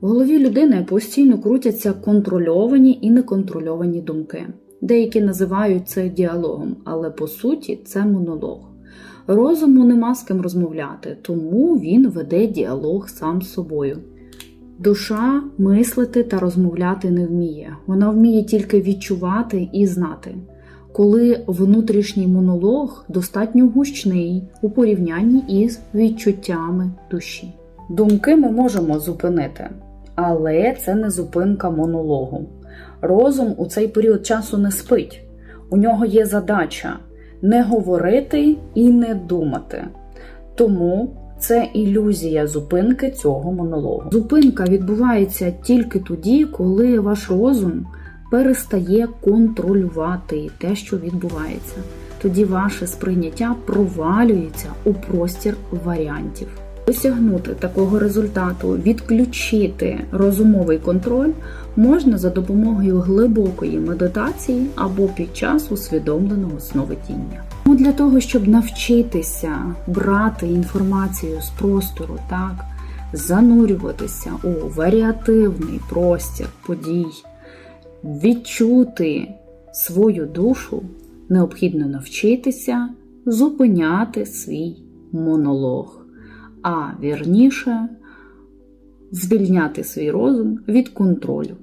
В голові людини постійно крутяться контрольовані і неконтрольовані думки. Деякі називають це діалогом, але по суті це монолог. Розуму нема з ким розмовляти, тому він веде діалог сам з собою. Душа мислити та розмовляти не вміє. Вона вміє тільки відчувати і знати. Коли внутрішній монолог достатньо гучний у порівнянні із відчуттями душі. Думки ми можемо зупинити, але це не зупинка монологу. Розум у цей період часу не спить. У нього є задача не говорити і не думати. Тому це ілюзія зупинки цього монологу. Зупинка відбувається тільки тоді, коли ваш розум перестає контролювати те, що відбувається. Тоді ваше сприйняття провалюється у простір варіантів. Досягнути такого результату, відключити розумовий контроль можна за допомогою глибокої медитації або під час усвідомленого сновидіння. Ну, Для того, щоб навчитися брати інформацію з простору, так, занурюватися у варіативний простір подій, відчути свою душу, необхідно навчитися зупиняти свій монолог а вірніше звільняти свій розум від контролю.